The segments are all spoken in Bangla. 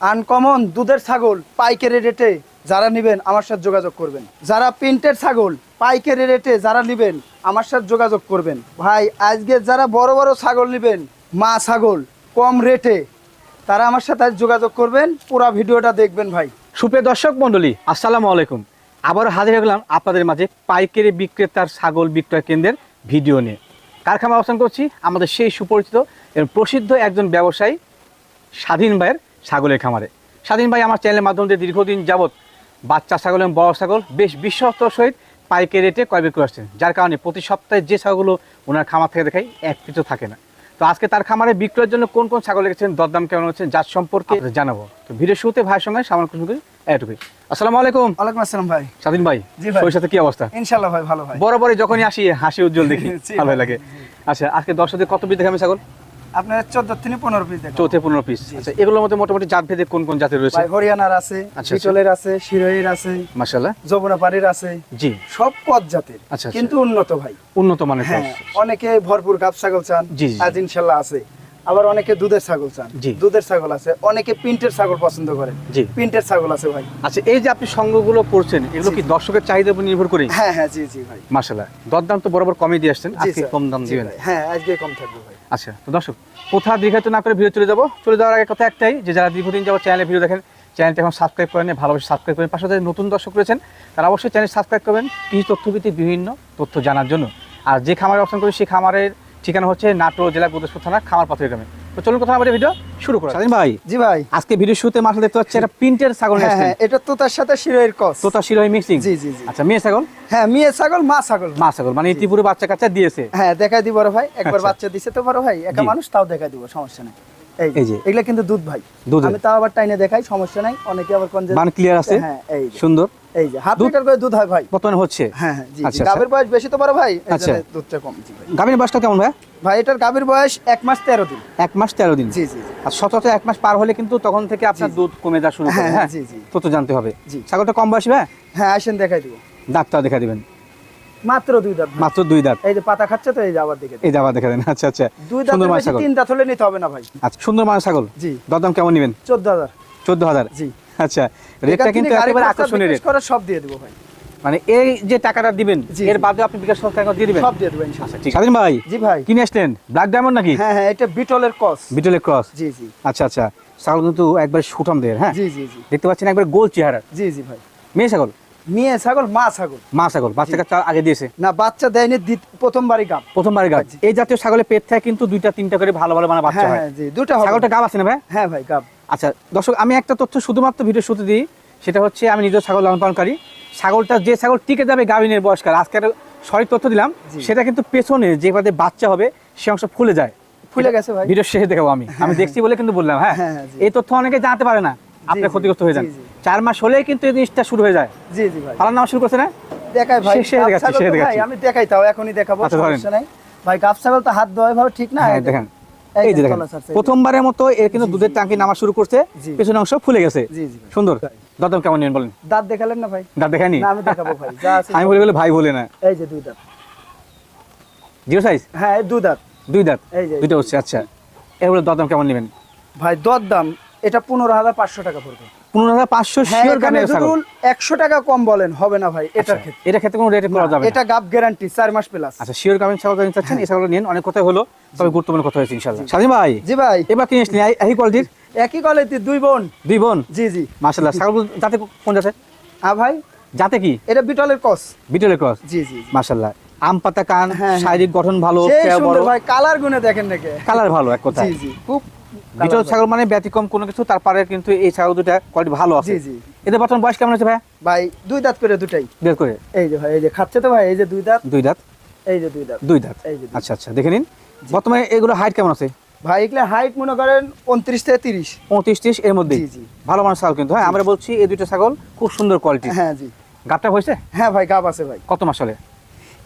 আনকমন দুধের ছাগল পাইকারি রেটে যারা নেবেন আমার সাথে যোগাযোগ করবেন। যারা প্রিন্টের ছাগল পাইকারি রেটে যারা নেবেন আমার সাথে যোগাযোগ করবেন। ভাই, আজকে যারা বড় বড় ছাগল নেবেন, মা ছাগল কম রেটে, তারা আমার সাথে যোগাযোগ করবেন, পুরা ভিডিওটা দেখবেন ভাই। সুপ্রিয় দর্শক মণ্ডলী, আসসালামু আলাইকুম। আবারও হাজির গেলাম আপনাদের মাঝে পাইকারি বিক্রেতার ছাগল বিক্রয় কেন্দ্রের ভিডিও নিয়ে। কারখানা অবস্থান করছি, আমাদের সেই সুপরিচিত প্রসিদ্ধ একজন ব্যবসায়ী, স্বাধীন ভাইয়ের ছাগলের খামারে। স্বাধীন ভাই আমার চ্যানেলের মাধ্যমে দীর্ঘদিন যাবৎ বাচ্চা ছাগল এবং বড় ছাগল বেশ বিশ্বস্ত সহিত পাইকারি রেটে ক্রয় বিক্রয় আসছেন যার কারণে প্রতি সপ্তাহে যে ছাগলগুলো ওনার খামার থেকে দেখাই এক কিছু থাকে না। তো আজকে তার খামারে বিক্রয়ের জন্য কোন কোন ছাগল রেখেছেন দরদাম কেমন হচ্ছে যার সম্পর্কে জানাব। তো ভিডিও শুরুতে ভাইয়ের সঙ্গে সামান্য কিছু এটুকুই। আসসালামু আলাইকুম। ওয়ালাইকুম আসসালাম ভাই। স্বাধীন ভাই। শরীর সাথে কি অবস্থা? ইনশাল্লাহ ভাই ভালো ভাই। বরাবরই যখনই আসি হাসি উজ্জ্বল দেখি ভালো লাগে। আচ্ছা আজকে দর্শকদের কত পিস দেখাবে ছাগল? আপনার চোদ্দ থেকে পনেরো পিস দেখো চৌথে পনেরো পিস আচ্ছা এগুলোর মধ্যে মোটামুটি জাত ভেদে কোন কোন জাতের রয়েছে? ভাই হরিয়ানার আছে। বিটলের আছে শিরোহির আছে মাসাল্লাহ যমুনাপাড়ির আছে জি। সব পদ জাতের আচ্ছা। কিন্তু উন্নত ভাই। উন্নত মানের অনেকে ভরপুর গাব ছাগল চান। আজ আছে। আবার অনেকে দুধের ছাগল চান। দুধের ছাগল আছে অনেকে প্রিন্টের ছাগল পছন্দ করেন জি। প্রিন্টের ছাগল আছে ভাই। আচ্ছা এই যে আপনি সঙ্গগুলো করছেন এগুলো কি দর্শকের চাহিদার উপর নির্ভর করে হ্যাঁ হ্যাঁ জি জি ভাই। মাসাল্লাহ দরদাম তো বরাবর কমে দিয়ে আসছেন আজকে কম দাম দিবেন হ্যাঁ আজকে কম থাকবে ভাই। আচ্ছা তো দর্শক, কোথা দীর্ঘায়িত না করে ভিডিও চলে যাব? চলে যাওয়ার আগে কথা একটাই যে, যারা দীর্ঘদিন যাব চ্যানেলে ভিডিও দেখেন চ্যানেলটি এখন সাবস্ক্রাইব করেন ভালোবাসে সাবস্ক্রাইব করেন। পাশে নতুন দর্শক রয়েছেন, তারা অবশ্যই চ্যানেল সাবস্ক্রাইব করবেন। কৃষি তথ্যভিত্তিক বিভিন্ন তথ্য জানার জন্য। আর যে খামারে অপশন করি সেই খামারের ঠিকানা হচ্ছে নাটোর জেলা গুদেশপুর থানা খামার পাথরের গ্রামে। তো চলুন কথা আমাদের ভিডিও শুরু করা স্বাধীন ভাই। জি ভাই। আজকে ভিডিও শুরুতে মাঠে দেখতে পাচ্ছি একটা প্রিন্টের ছাগল হ্যাঁ হ্যাঁ এটা তো তার সাথে শিরোহির কস। তোতা মিক্সিং জি, জি, জি। আচ্ছা মেয়ে ছাগল? হ্যাঁ মেয়ে ছাগল মা ছাগল। মা ছাগল মানে ইতিপুরে বাচ্চা কাচ্চা দিয়েছে। হ্যাঁ দেখাই দিব বড় ভাই। একবার আচ্ছা। বাচ্চা দিছে তো বড় ভাই একা মানুষ তাও দেখাই দিব সমস্যা নেই। এই যে। এগুলা কিন্তু দুধ ভাই। দুধের। আমি তাও আবার টাইনে দেখাই সমস্যা নাই। অনেকে আবার কোন যে মান ক্লিয়ার আছে? হ্যাঁ এই সুন্দর। এই যে হাফ লিটার করে দুধ হয় ভাই। বর্তমানে হচ্ছে? হ্যাঁ হ্যাঁ জি আচ্ছা, জি। আচ্ছা। গাভীর বয়স বেশি তো বড় ভাই আচ্ছা। দুধটা কম জি ভাই। গাভীর বয়সটা কেমন ভাই ভাই এটার গাভীর বয়স এক মাস তেরো দিন। এক মাস তেরো দিন। জি জি জি। আর সচরাচর এক মাস পার হলে কিন্তু তখন থেকে আপনার জি, জি। দুধ কমে যাওয়া শুরু করে হ্যাঁ, হ্যাঁ? জি, জি। তো তো জানতে হবে। জি। ছাগলটা কম বয়সী ভাই হ্যাঁ আসেন দেখাই দিব। দাঁতটা দেখা দিবেন। মাত্র দুই দাঁত মাত্র দুই দাঁত। এই যে পাতা খাচ্ছে তো এই যে আবার দেখে এই দাবা দেখা দেন। আচ্ছা আচ্ছা। দুই তিন দাঁত হলে নিতে হবে না ভাই। আচ্ছা সুন্দর মানের ছাগল? জি। দরদাম কেমন নেবেন? চোদ্দ হাজার। চোদ্দ হাজার। জি। আচ্ছা রেটটা কিন্তু একেবারে আকর্ষণীয় রেট করে সব দিয়ে দিব ভাই। মানে এই যে টাকাটা দিবেন এর বাদে আপনি বিকাশ টাকা দিয়ে দিবেন? সব দিয়ে দেবো ইনশাল্লাহ। আচ্ছা ঠিক স্বাধীন ভাই জি ভাই। কিনে আসলেন? ব্ল্যাক ডায়মন্ড নাকি? হ্যাঁ হ্যাঁ এটা বিটলের কস বিটলের ক্রস জি জি। আচ্ছা আচ্ছা। ছাগল কিন্তু একবার সুঠাম দেয় হ্যাঁ? জি জি জি। দেখতে পাচ্ছেন একবার গোল চেহারা। জি জি ভাই। মেয়ে ছাগল? মেয়ে ছাগল মা ছাগল। মা ছাগল বাচ্চা কাচ্চা আগে দিয়েছে। না বাচ্চা দেয়নি প্রথমবারই গাব। প্রথমবারের গাছ এই জাতীয় ছাগলের পেট থেকে কিন্তু দুইটা তিনটা করে ভালো ভালো মানে বাচ্চা হ্যাঁ হয়। হ্যাঁ জি দুটো ছাগলটা গাব আছে না ভাই? হ্যাঁ ভাই গাব। আচ্ছা দর্শক আমি একটা তথ্য শুধুমাত্র ভিডিও শুতে দিই। সেটা হচ্ছে আমি নিজের ছাগল লালন পালনকারী ছাগলটা যে ছাগল টিকে যাবে গাভিনের বয়স্কার আজকে একটা সঠিক তথ্য দিলাম সেটা কিন্তু পেছনে যে বাদে বাচ্চা হবে সে অংশ ফুলে যায়। ফুলে গেছে ভাই। ভিডিও শেষে দেখাবো আমি। আমি দেখছি বলে কিন্তু বললাম হ্যাঁ। হ্যাঁ, হ্যাঁ, এই তথ্য অনেকে জানতে পারে না। আপনি ক্ষতিগ্রস্ত হয়ে যান। চার মাস হলেই কিন্তু এই জিনিসটা শুরু হয়ে যায়। জি জি ভাই। পালার নাম শুরু করছে না? দেখাই ভাই। আমি দেখাই তাও এখনই দেখাবো আচ্ছা। সমস্যা নাই। ভাই গাব ছাগল তো হাত দেওয়া ভাবে ঠিক না? হ্যাঁ দেখেন। এই যে দেখেন। প্রথমবারের মতো এর কিন্তু দুধের টাঙ্কি নামা শুরু করছে। পেছনের অংশ ফুলে গেছে। সুন্দর। দরদাম কেমন নেন বলেন। দাঁত দেখালেন না ভাই? দাঁত দেখানি আমি দেখাবো ভাই আমি বলে বলে ভাই বলে না। এই যে দুই দাঁত। Zero size? হ্যাঁ দুই দাঁত। দুই দাঁত? এই যে দুইটা হচ্ছে আচ্ছা। এগুলো দরদাম কেমন নেবেন? ভাই দর দাম এটা পনেরো হাজার পাঁচশো টাকা পড়বে। পনেরো হাজার পাঁচশো হ্যাঁ শিওর এখানে ধরুন একশো টাকা কম বলেন হবে না ভাই এটার আচ্ছা, ক্ষেত্রে। এটা ক্ষেত্রে কোনো রেটে করা যাবে এটা গাব গ্যারান্টি চার মাস প্লাস আচ্ছা শিওর গামের ছাগল জানি চাচ্ছেন এই নিন অনেক কথা হলো তবে গুরুত্বপূর্ণ কথা হয়েছে ইনশাল্লাহ স্বাধীন ভাই জি ভাই। এবার কিনে আসলেন এই- এই কোয়ালিটির একই কলেতে দুই বোন। দুই বোন? জি জি। মাসাল্লাহ ছাগল যাতে কোন যাতে হ্যাঁ ভাই। যাতে কি? এটা বিটলের কস। বিটলের ক্রস জি জি মাসাল্লাহ আম পাতা কান হ্যাঁ। শারীরিক গঠন ভালো বড়। ভাই কালার গুনে দেখেন নাকি। কালার ভালো এক কথা জি জি খুব বিটল ছাগল মানে ব্যতিক্রম কোনো কিছু তারপরে কিন্তু এই ছাগল দুটা কোয়ালিটি ভালো আছে। জি জি। এদের বর্তমান বয়স কেমন আছে ভাই? ভাই দুই দাঁত করে দুটাই। বের করে। এই যে ভাই এই যে খাচ্ছে তো ভাই এই যে দুই দাঁত। দুই দাঁত? এই যে দুই দাঁত। দুই দাঁত। এই যে আচ্ছা আচ্ছা দেখে নিন। বর্তমানে এগুলো হাইট কেমন আছে? ভাই এগুলো হাইট মনে করেন উনত্রিশ থেকে তিরিশ। পঁয়ত্রিশ ত্রিশ এর মধ্যে। ভালো মানের ছাগল কিন্তু হ্যাঁ আমরা বলছি এই দুইটা ছাগল খুব সুন্দর কোয়ালিটি হ্যাঁ জি। গাবটা হয়েছে? হ্যাঁ ভাই গাব আছে ভাই। কত মাস হলে?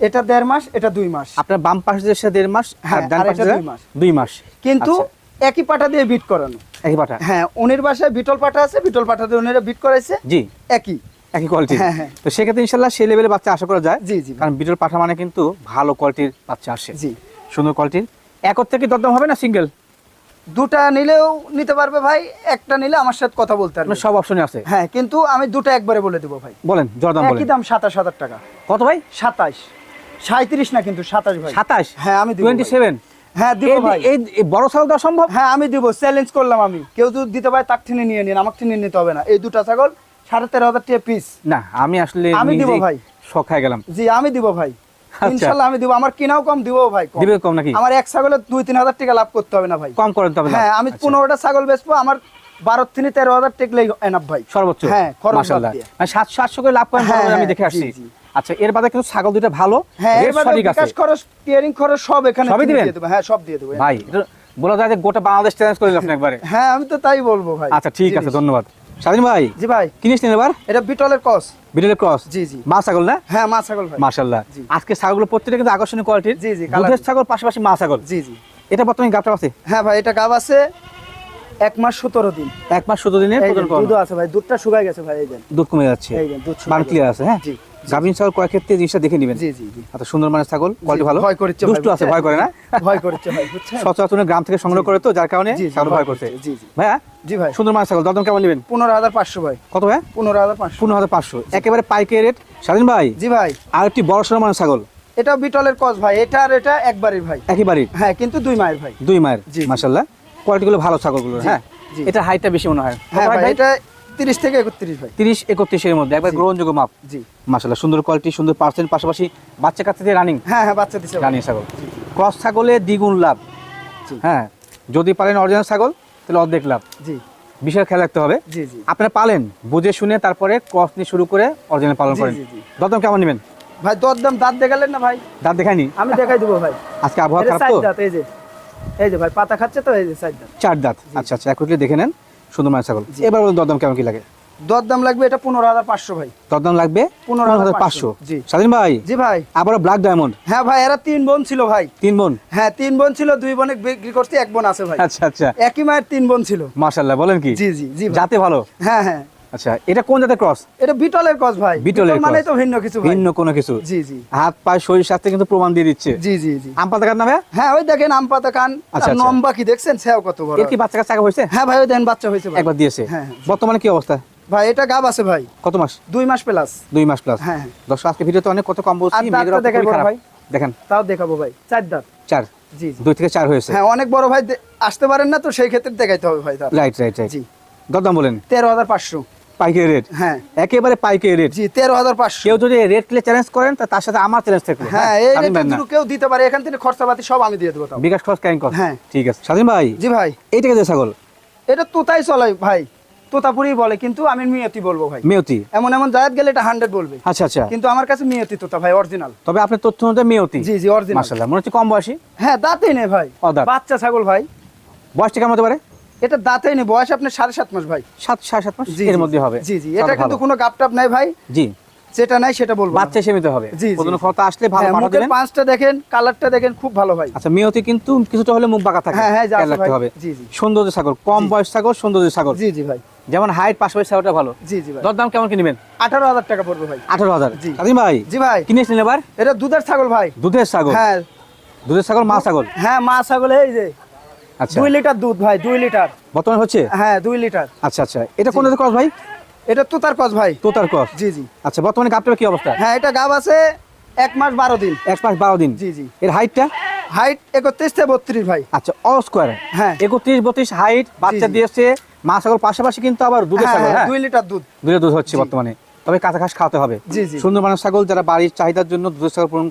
এটা দেড় মাস এটা দুই মাস। আপনার বাম পাশে দেড় মাস আর হ্যাঁ, ডান পাশে দুই মাস। দুই মাস। কিন্তু আচ্ছা, একই পাটা দিয়ে বিট করানো। একই পাটা? হ্যাঁ উনির বাসায় বিটল পাটা আছে বিটল পাটা দিয়ে উনিরা বিট করাইছে। জি। একই। একই কোয়ালিটি হ্যাঁ, হ্যাঁ। তো সেক্ষেত্রে ইনশাল্লাহ সেই লেভেলে বাচ্চা আশা করা যায়। জি জি। কারণ বিটল পাঠা মানে কিন্তু ভালো কোয়ালিটির বাচ্চা আসে। জি। সুন্দর কোয়ালিটির একর থেকে দরদাম হবে না সিঙ্গেল দুটা নিলেও নিতে পারবে ভাই একটা নিলে আমার সাথে কথা বলতে পারবে। আপনার সব অপশনই আছে? হ্যাঁ কিন্তু আমি দুটো একবারে বলে দেবো ভাই। বলেন জর্দাম বলেন। একই দাম সাতাশ হাজার টাকা। কত ভাই? সাতাশ। সাঁত্রিশ না কিন্তু সাতাশ ভাই। সাতাশ? হ্যাঁ আমি টোয়েন্টি। সেভেন হ্যাঁ দিব ভাই। এই এই বড় ছাগল দেওয়া সম্ভব? হ্যাঁ আমি দিব। চ্যালেঞ্জ করলাম আমি। কেউ যদি দিতে পারে তার ঠেনে নিয়ে নিন। আমার ঠেনে নিতে হবে না। এই দুটা ছাগল সাড়ে তেরো হাজার টাকা পিস না আমি আসলে আমি দিব ভাই। শখ খাই গেলাম। জি আমি দিব ভাই। আচ্ছা। আমি দিব। আমার কিনাও কম দিব ভাই দিবে কম নাকি? আমার এক ছাগলের দুই তিন হাজার টাকা লাভ করতে হবে না ভাই। কম করেন তবে হ্যাঁ আমি পনেরোটা ছাগল বেচবো। আমার বারো থেকে তেরো হাজার টেকলেই এনাফ ভাই। সর্বোচ্চ? হ্যাঁ, খরচ। মানে সাতশো আটশো করে লাভ করেন হ্যাঁ, আমি হ্যাঁ, দেখে আসছি। আচ্ছা এর বাদে কিন্তু ছাগল দুটো ভালো। হ্যাঁ রেট এবার বিকাশ খরচ টিয়ারিং খরচ সব এখানে সবই দিবেন? হ্যাঁ সব দিয়ে দেবো। ভাই বলা যায় যে গোটা বাংলাদেশ চ্যালেঞ্জ করে আপনি একবারে। হ্যাঁ আমি তো তাই বলব ভাই। আচ্ছা ঠিক আছে ধন্যবাদ। স্বাধীন ভাই জি ভাই। কিনিস নিন এবার? এটা বিটলের কস বিটলের ক্রস জি জি। মা ছাগল না? হ্যাঁ মা ছাগল ভাই। মাশাল্লাহ জি। আজকে ছাগলগুলো প্রত্যেকটা কিন্তু আকর্ষণীয় কোয়ালিটির জি, জি, দুধের ছাগল পাশাপাশি মা ছাগল। জি জি। এটা বর্তমানে গাবটা আছে? হ্যাঁ ভাই এটা গাব আছে। এক মাস সতেরো দিন। এক মাস দিনে প্রদান আছে ভাই দুধটা শুকাই গেছে ভাই এই দুধ কমে যাচ্ছে। দুধ মান ক্লিয়ার আছে হ্যাঁ? গাভিন ছাগল কয়েক ক্ষেত্রে জিনিসটা দেখে নেবেন। জি জি এত সুন্দর মানের ছাগল কোয়ালিটি ভালো। ভয় করছে দুষ্টু আছে ভয় করে না? ভয় করছে ভাই সচরাচর গ্রাম থেকে সংগ্রহ করে তো যার কারণে ছাগল ভয় করছে। জি, জি। ভাইয়া জি ভাই। সুন্দর মানের ছাগল দরদাম কেমন নেবেন? পনেরো হাজার পাঁচশো ভাই। কত ভাই পনেরো হাজার পাঁচশো। পনেরো হাজার পাঁচশো। একেবারে পাইকারি রেট স্বাধীন ভাই জি ভাই। আর একটি বড় সড়ো মানের ছাগল। এটা বিটলের কস ভাই এটা আর এটা একবারই ভাই। একই বাড়ির? হ্যাঁ কিন্তু দুই মায়ের ভাই। দুই মায়ের জি, জি। কোয়ালিটিগুলো ভালো ছাগলগুলো হ্যাঁ? এটা হাইটটা বেশি মনে হয়। হ্যাঁ ভাই এটা তিরিশ থেকে একত্রিশ ভাই। তিরিশ একত্রিশের মধ্যে একবার। গ্রহণযোগ্য মাপ। জি। মাসাল্লাহ সুন্দর কোয়ালিটি সুন্দর পার্সেন্ট পাশাপাশি বাচ্চা কাচ্চা দিয়ে রানিং হ্যাঁ হ্যাঁ বাচ্চা দিছে রানিং ছাগল। ক্রস ছাগলে দ্বিগুণ লাভ। হ্যাঁ যদি পারেন অরিজিনাল ছাগল তাহলে অর্ধেক লাভ। জি। বিশাল খেয়াল রাখতে হবে। জি জি। আপনারা পালেন বুঝে শুনে তারপরে ক্রস নিয়ে শুরু করে অরিজিনাল পালন করেন। দরদাম কেমন নেবেন? ভাই দর দাম দাঁত দেখালেন না ভাই। দাঁত দেখায়নি? আমি দেখাই দেবো ভাই। আজকে আবহাওয়া খারাপ তো? এই যে। এই যে ভাই পাতা খাচ্ছে তো এই যে সাইড দাঁত। চার দাঁত। আচ্ছা আচ্ছা একটু দেখে নেন সুন্দর মানের ছাগল। এবার বলুন দরদাম কেমন কি লাগে? দর দাম লাগবে এটা পনেরো হাজার পাঁচশো ভাই। দরদাম লাগবে পনেরো হাজার পাঁচশো। জি। স্বাধীন ভাই? জি ভাই। আবারও ব্ল্যাক ডায়মন্ড হ্যাঁ ভাই এরা তিন বোন ছিল ভাই। তিন বোন? হ্যাঁ তিন বোন ছিল দুই বোনে বিক্রি করতে এক বোন আছে ভাই। আচ্ছা আচ্ছা। একই মায়ের তিন বোন ছিল। মার্শাল্লাহ বলেন কি? জি জি জি যাতে ভালো? হ্যাঁ হ্যাঁ। আচ্ছা এটা কোন জাতের ক্রস? এটা বিটলের কস ভাই। বিটলের মানে। তো ভিন্ন কিছু ভাই। ভিন্ন কোনো কিছু। জি জি। হাত পায়ে শরীর স্বাস্থ্য কিন্তু প্রমাণ দিয়ে দিচ্ছে। জি জি জি। আম পাতা কার নামে? হ্যাঁ ওই দেখেন কান। আচ্ছা, আচ্ছা। নম্বা কি দেখছেন? সেও কত বড়। এর কি বাচ্চা কাচ্চা হয়েছে? হ্যাঁ ভাই ওই দেখেন বাচ্চা হয়েছে একবার দিয়েছে। হ্যাঁ, হ্যাঁ। বর্তমানে কি অবস্থা? ভাই এটা গাব আছে ভাই। কত মাস? দুই মাস প্লাস। দুই মাস প্লাস। হ্যাঁ, হ্যাঁ। দর্শক আজকে ভিডিওতে অনেক কত কম বলছি। ভাই। দেখেন। তাও দেখাবো ভাই। চার দাঁত। চার? জি জি। দুই থেকে চার হয়েছে? হ্যাঁ অনেক বড় ভাই আসতে পারেন না তো সেই ক্ষেত্রে দেখাইতে হবে ভাই রাইট রাইট রাইট জি। দরদাম বলেন। তেরো হাজার পাঁচশো। পাইকারি রেট হ্যাঁ। একেবারে পাইকারি রেট জি তেরো হাজার পাঁচশো। কেউ যদি চ্যালেঞ্জ করেন তার সাথে আমার চ্যালেঞ্জ থাকবে। হ্যাঁ এই ভাই রেটে কেউ দিতে পারে এখান থেকে খরচাপাতি সব আমি দিয়ে দেবো তাও। বিকাশ খরচ কর হ্যাঁ। ঠিক আছে। স্বাধীন ভাই জি ভাই। এইটাকে যে ছাগল। এটা তোতাই চলে ভাই। তোতাপুরি বলে কিন্তু আমি মিয়তি বলব ভাই। মেয়তি? এমন এমন জায়গায় গেলে এটা হান্ড্রেড বলবে। আচ্ছা আচ্ছা। কিন্তু আমার কাছে মিয়তি তোতা ভাই অরিজিনাল তবে আপনার তথ্য অনুযায়ী মেয়তি? জি জি অরিজিনাল মার্শাল্লাহ মনে হচ্ছে কম বয়সী? হ্যাঁ দাঁতেই নেই ভাই। বাচ্চা ছাগল ভাই। বয়সটা কেমন হতে পারে? এটা দাঁতেই নেই বয়স আপনার সাড়ে সাত মাস ভাই। সাত সাড়ে সাত মাস? এর মধ্যে হবে? জি জি। এটা কিন্তু কোনো গাপ টাপ নাই ভাই। জি। যেটা নাই সেটা বলব বাচ্চা সীমিত হবে। জি। কোনো কথা আসলে ভালো হ্যাঁ, পাঠা মুখের দিবেন পাঁচটা দেখেন কালারটা দেখেন খুব ভালো ভাই। আচ্ছা মেয়তি কিন্তু কিছুটা হলে মুখ বাঁকা থাকে। হ্যাঁ, হ্যাঁ, ভাই। হবে। জি, জি। সৌন্দর্য ছাগল কম বয়স ছাগল সৌন্দর্য ছাগল। জি জি ভাই। যেমন হাইট পাশাপাশি ছাগলটা ভালো। জি জি ভাই। দরদাম কেমন কিনবেন আঠারো হাজার টাকা পড়বে ভাই। আঠারো হাজার। জি। ভাই জি ভাই। কিনেছিলেন এবার? এটা দুধের ছাগল ভাই। দুধের ছাগল? হ্যাঁ। দুধের ছাগল মা ছাগল? হ্যাঁ মা ছাগল এই যে। দুই লিটার দুধ ভাই দুই লিটার। বর্তমানে হচ্ছে? হ্যাঁ দুই লিটার। আচ্ছা আচ্ছা। এটা কোন ক্রস ভাই? এটা তোতার কস ভাই। তোতার ক্রস জি জি। আচ্ছা বর্তমানে গাবটার কি অবস্থা? হ্যাঁ এটা গাব আছে এক মাস বারো দিন। এক মাস বারো দিন। জি জি। এর হাইটটা হাইট একত্রিশ থেকে বত্রিশ ভাই। আচ্ছা অল স্কোয়ার হ্যাঁ। একত্রিশ বত্রিশ হাইট বাচ্চা। দিয়েছে। মা ছাগল পাশাপাশি কিন্তু আবার দুধের হ্যাঁ ছাগল হ্যাঁ? দুই লিটার দুধ। দুধের দুধ হচ্ছে বর্তমানে। তবে কাঁচা ঘাস খাওয়াতে হবে। সুন্দর ছাগল যারা বাড়ির চাহিদার জন্য দুধের ছাগল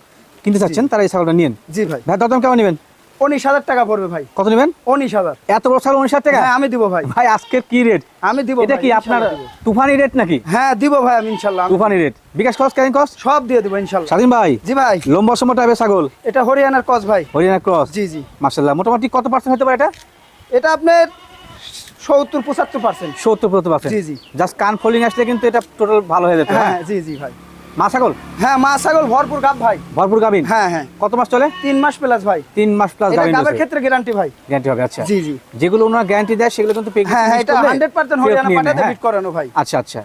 কিনতে চাচ্ছেন তারা এই ছাগলটা নিন জি ভাই। ভাই দরদাম কেমন নেবেন? উনিশ হাজার টাকা পড়বে ভাই। কত নেবেন? উনিশ হাজার। এত বড় ছাগল উনিশ হাজার টাকা? হ্যাঁ আমি দিব ভাই। ভাই আজকের কি রেট আমি দিব এটা কি আপনার তুফানি রেট নাকি? হ্যাঁ দিব ভাই আমি ইনশাল্লাহ। তুফানি রেট বিকাশ কস ক্যারিং কস? সব দিয়ে দিব ইনশাল্লাহ। স্বাধীন ভাই? জি ভাই। লম্বা সময় টাইপের ছাগল। এটা হরিয়ানার কস ভাই। হরিয়ানা ক্রস জি জি। মার্শাল্লাহ মোটামুটি কত পার্সেন্ট হতে পারে এটা? এটা আপনার সত্তর পঁচাত্তর পার্সেন্ট সত্তর প্রতি পার্সেন্ট জি, জি। জাস্ট কান ফোল্ডিং আসলে কিন্তু এটা টোটাল ভালো হয়ে যেত হ্যাঁ হ্যাঁ? জি জি ভাই। মা ছাগল? হ্যাঁ মা ছাগল ভরপুর গাব ভাই। ভরপুর গাবিন হ্যাঁ হ্যাঁ। কত মাস চলে? তিন মাস প্লাস ভাই। তিন মাস প্লাস গাবিন গাবের ক্ষেত্রে গ্যারান্টি ভাই। গ্যারান্টি হবে আচ্ছা। জি জি। যেগুলো ওনারা গ্যারান্টি দেয় সেগুলো কিন্তু হ্যাঁ হ্যাঁ এটা করলে হান্ড্রেড পার্সেন্ট ফেরত হরিয়ানা নিয়ে পাঠাতে হ্যাঁ। বিট করানো ভাই। আচ্ছা আচ্ছা।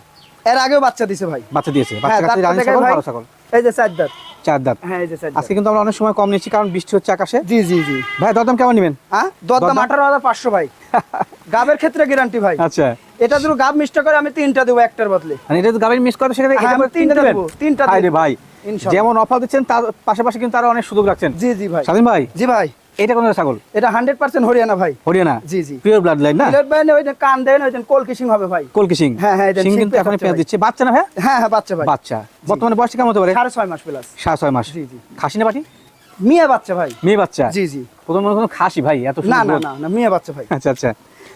এর আগেও বাচ্চা দিছে ভাই। বাচ্চা দিয়েছে। হ্যাঁ বাচ্চা কাছে দাঁতটা রানী ছাগল ভালো ছাগল। এই যে চার দাঁত। চার দাঁত। হ্যাঁ এই যে চার আজকে কিন্তু আমরা অনেক সময় কম নিচ্ছি কারণ বৃষ্টি হচ্ছে আকাশে। জি জি জি। ভাই দরদাম কেমন নেবেন? হ্যাঁ দরদাম দরদাম? আঠারো হাজার পাঁচশো ভাই। গাবের ক্ষেত্রে গ্যারান্টি ভাই। আচ্ছা। এটা যদি গাব মিষ্টা করে আমি তিনটা দেবো একটার বদলে। মানে এটা তো গাড়ি মিস করে সেখানে হ্যাঁ, তিনটা? দেবো, তিনটা হায় রে দেবো। ভাই যেমন অফার দিচ্ছেন তার পাশাপাশি কিন্তু আরও অনেক সুযোগ রাখছেন। জি জি ভাই। স্বাধীন ভাই? জি ভাই। এটা কোন ছাগল? এটা হান্ড্রেড পার্সেন্ট হরিয়ানা ভাই। হরিয়ানা? জি জি। পিওর ব্লাড লাইন না? সিলেট বাইনে ওই যে কান দেন ওই যে কলকি হবে ভাই। কলকি সিং হ্যাঁ, হ্যাঁ, এটা সিং কিন্তু এখন পেঁয়াজ দিচ্ছে। বাচ্চা না ভাই? হ্যাঁ হ্যাঁ বাচ্চা ভাই। বাচ্চা। বর্তমানে বয়স কেমন হতে পারে? সাড়ে ছয় মাস প্লাস। সাড়ে ছয় মাস। জি, জি। খাসি না পাটি মিয়া বাচ্চা ভাই। মেয়ে বাচ্চা? জি জি। প্রথম মনে কোনো খাসি ভাই এত না সুন্দর না না না মিয়া বাচ্চা ভাই। আচ্ছা আচ্ছা।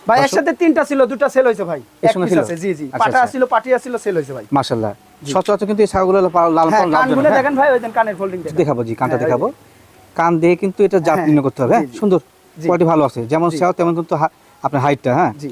ভাই এর দর্শক- সাথে তিনটা ছিল দুটা সেল হয়েছে ভাই। জি জি। আচ্ছা, পাটা আচ্ছা। ছিল ছিল সেল হয়েছে ভাই। সচরাচর কিন্তু এই ছাগলগুলো লাল হ্যাঁ কানগুলো হ্যাঁ? দেখেন ভাই ওই কানের ফোল্ডিং দেখাবো জি কানটা হ্যাঁ, দেখাবো। কান দিয়ে কিন্তু এটা জাত নির্ণয় করতে হবে। সুন্দর কোয়ালিটি ভালো আছে। যেমন সেও তেমন কিন্তু আপনার হাইটটা হ্যাঁ? জি।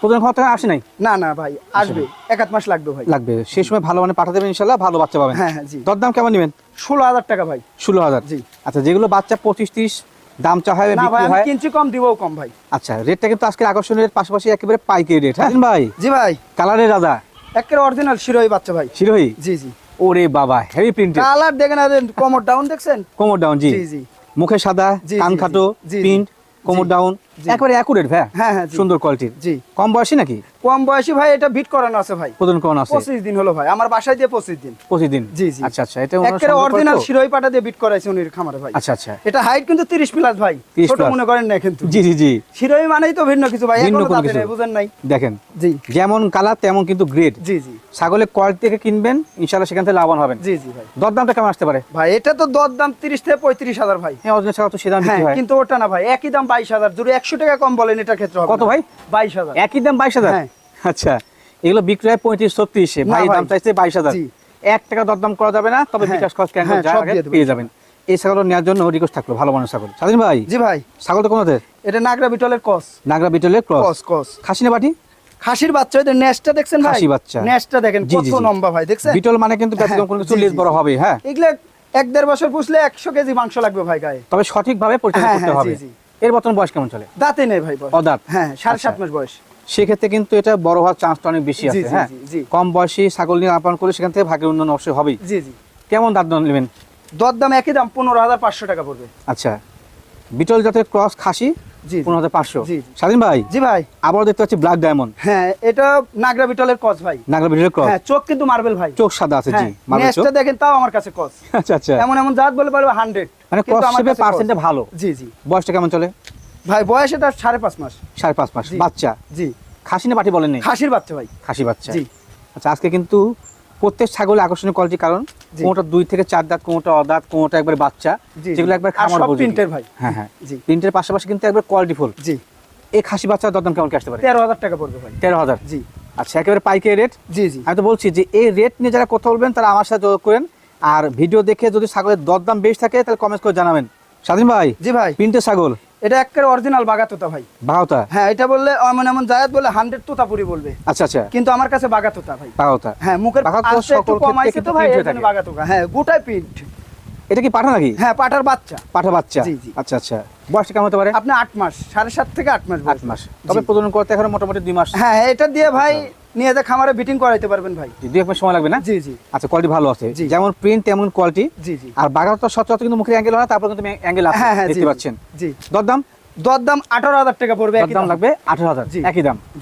প্রথম আসে নাই? না না ভাই আসবে। এক আধ মাস লাগবে ভাই। লাগবে। সেই সময় ভালো মানে পাঠা দেবেন ইনশাল্লাহ ভালো বাচ্চা পাবেন। হ্যাঁ হ্যাঁ জি। দরদাম কেমন নেবেন? ষোলো হাজার টাকা ভাই। ষোলো হাজার। জি। আচ্ছা যেগুলো বাচ্চা পঁচিশ ত্রিশ দাম চা হয় বিক্রি হয়? কিনছি কম কম ভাই। আচ্ছা রেটটা কিন্তু আকর্ষণীয় রেট পাশাপাশি একেবারে পাইকারি রেট হ্যাঁ ভাই? জি ভাই। কালারের রাজা। একের অরিজিনাল শিরোই বাচ্চা ভাই। শিরোহী? জি জি। ওরে বাবা হেভি প্রিন্টেড কালার দেখেন আর কমর ডাউন দেখছেন? কোমর ডাউন জি। জি মুখে সাদা কান খাটো প্রিন্ট কোমর ডাউন। একেবারে অ্যাকুরেট ভাই। হ্যাঁ হ্যাঁ সুন্দর কোয়ালিটির জি। কম বয়সী নাকি? কম বয়সী ভাই এটা বিট করানো আছে ভাই। প্রদান কোন আছে? পঁচিশ দিন হলো ভাই। আমার বাসায় দিয়ে পঁচিশ দিন। প্রতিদিন জি, জি। আচ্ছা আচ্ছা এটা করে অরিজিনাল শিরোই পাটা দিয়ে বিট করাইছে উনির খামারে ভাই। আচ্ছা আচ্ছা। এটা হাইট কিন্তু তিরিশ প্লাস ভাই। ছোট মনে করেন না কিন্তু। জি জি জি। শিরোই মানেই তো ভিন্ন কিছু ভাই। ভিন্ন কোনো কিছু। বুঝেন নাই। দেখেন জি। যেমন কালার তেমন কিন্তু গ্রেড জি জি। ছাগলের কোয়ালিটি থেকে কিনবেন ইনশাআল্লাহ সেখান থেকে লাভবান হবেন। জি জি ভাই। দরদামটা কেমন আসতে পারে? ভাই এটা তো দর দাম তিরিশ থেকে পঁয়ত্রিশ হাজার ভাই। হ্যাঁ অরিজিনাল ছাগল তো সে দাম হ্যাঁ বিক্রি হয় কিন্তু ওটা না ভাই একই দাম বাইশ হাজার। যদি একশো টাকা কম বলেন এটার ক্ষেত্রে হবে কত ভাই? বাইশ হাজার। একই দাম বাইশ হাজার? হ্যাঁ। আচ্ছা এগুলো বিক্রি হয় পঁয়ত্রিশ ছত্রিশে ভাই। দাম চাইছে বাইশ হাজার। এক টাকা দরদাম করা যাবে না তবে হ্যাঁ। বিকাশ খরচ কেন হ্যাঁ। পেয়ে যাবেন। এই ছাগল নেওয়ার জন্য রিকোয়েস্ট থাকল ভালো মানের ছাগল। স্বাধীন ভাই? জি ভাই। ছাগল তো কোনোতে? এটা নাগরা বিটলের কস নাগরা বিটলের ক্রস। কস কস খাসি না বাটি? খাসির বাচ্চা ওদের নেস্টটা দেখছেন ভাই? খাসি বাচ্চা। নেস্টটা দেখেন কত। লম্বা ভাই দেখছেন? বিটল মানে কিন্তু হ্যাঁ, ব্যতিক্রম কোনো কিছু লেজ বড় হবে হ্যাঁ। এগুলো এক দেড় বছর পুষলে একশো কেজি মাংস লাগবে ভাই গায়ে। তবে সঠিকভাবে পরিচালনা হ্যাঁ, করতে হ্যাঁ, হবে। এর বর্তমান বয়স কেমন চলে? দাঁতে নেই ভাই বয়স। অদাঁত। হ্যাঁ সাড়ে আচ্ছা। সাত মাস বয়স। সেক্ষেত্রে কিন্তু এটা বড় হওয়ার চান্সটা অনেক বেশি আছে হ্যাঁ। কম বয়সী ছাগল নিয়ে আপন করে সেখান থেকে ভাগের উন্নয়ন অবশ্যই হবেই। জি জি। কেমন দাঁত দাম নেবেন? দর দাম একই দাম পনেরো হাজার পাঁচশো টাকা পড়বে। আচ্ছা। বিটল জাতের ক্রস খাসি জি জি। পনেরো হাজার পাঁচশো। জি, জি। স্বাধীন ভাই? জি ভাই। আবারও দেখতে পাচ্ছি ব্ল্যাক ডায়মন্ড হ্যাঁ এটা নাগরা বিটলের কস ভাই। নাগরা বিটলের ক্রস? হ্যাঁ চোখ কিন্তু মার্বেল ভাই। চোখ সাদা আছে জি হ্যাঁ দেখেন তাও আমার কাছে আচ্ছা আচ্ছা। এমন এমন জাত বলে পারবে হান্ড্রেড মানে ক্রস শেপে পার্সেন্টে ভালো? জি জি। বয়সটা কেমন চলে? ভাই বয়স এটা সাড়ে পাঁচ মাস। সাড়ে পাঁচ মাস বাচ্চা? জি। খাসি না পাটি বলেন খাসির বাচ্চা ভাই। খাসি বাচ্চা। জি। আচ্ছা আজকে কিন্তু প্রত্যেক ছাগলের আকর্ষণীয় কোয়ালিটি কারণ। কোনোটা দুই থেকে চার দাঁত কোনোটা অদাঁত কোনোটা একবার বাচ্চা। যেগুলো একবার খামার প্রিন্টের ভাই। হ্যাঁ হ্যাঁ। জি। প্রিন্টের পাশাপাশি কিন্তু একবার কোয়ালিটি ফুল জি। এই খাসি বাচ্চার দরদাম কেমন কি আসতে পারে? তেরো হাজার টাকা পড়বে ভাই। তেরো হাজার। জি। আচ্ছা একেবারে পাইকারি রেট জি জি। আমি তো বলছি যে এই রেট নিয়ে যারা কথা বলবেন তারা আমার সাথে যোগাযোগ করেন। আর ভিডিও দেখে যদি ছাগলের দরদাম বেশি থাকে তাহলে কমেন্ট করে জানাবেন। স্বাধীন ভাই? জি ভাই। প্রিন্টের ছাগল। এটা একের অরিজিনাল বাগা তোতা ভাই। বাহতা হ্যাঁ এটা বললে এমন এমন জায়াত বলে হান্ড্রেড তোতাপুরি বলবে। আচ্ছা আচ্ছা। কিন্তু আমার কাছে বাগা তোতা ভাই। বাহতা হ্যাঁ মুখের একটু তো ভাই হয়ে জন্য থাকে। বাগাতোকা হ্যাঁ গোটাই প্রিন্ট এটা কি পাঠা নাকি? হ্যাঁ পাটার বাচ্চা। পাঠা বাচ্চা? জি, জি। আচ্ছা আচ্ছা। বয়সটা কেমন হতে পারে? আপনি আট মাস সাড়ে সাত থেকে আট মাস আট মাস। তবে প্রজনন করতে এখন মোটামুটি দুই মাস। হ্যাঁ এটা দিয়ে ভাই নিয়ে যে খামারে বিটিং করাইতে পারবেন ভাই। দুই এক মাস সময় লাগবে না? জি জি। আচ্ছা কোয়ালিটি ভালো আছে। যেমন প্রিন্ট তেমন কোয়ালিটি জি জি। আর বাগাত সচরাচর কিন্তু মুখের অ্যাঙ্গেল হয় না তারপর কিন্তু অ্যাঙ্গেল আছে হ্যাঁ হ্যাঁ দেখতে পাচ্ছেন। জি। দরদাম? দর দাম আঠারো হাজার টাকা পড়বে একই দরদাম দাম। লাগবে আঠারো হাজার। একই দাম। জি।